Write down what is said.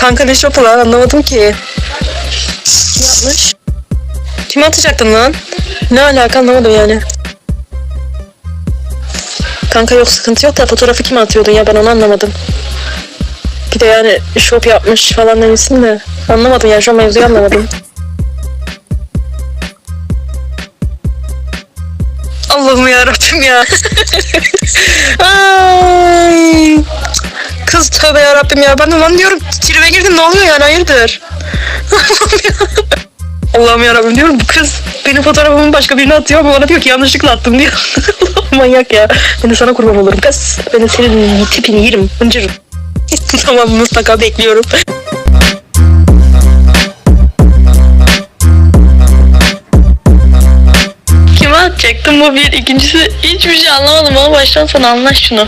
Kanka ne şopu lan anlamadım ki. Kim yapmış? Kim atacaktın lan? Ne alaka anlamadım yani. Kanka yok sıkıntı yok da fotoğrafı kim atıyordun ya ben onu anlamadım. Bir de yani şop yapmış falan demişsin de anlamadım yani şu an mevzuyu anlamadım. Allah'ım ya Rabbim ya. Ay. Kız tövbe ya Rabbim ya. Ben de lan diyorum tribe girdim ne oluyor yani hayırdır? Allah'ım ya. Allah'ım ya Rabbim diyorum bu kız benim fotoğrafımı başka birine atıyor ama bana diyor ki yanlışlıkla attım diyor. Manyak ya. Ben de sana kurban olurum kız. Ben de senin tipini yerim. Hıncırım. tamam mutlaka bekliyorum. Kime atacaktım bu bir. ikincisi hiçbir şey anlamadım ama baştan sona anlaş şunu.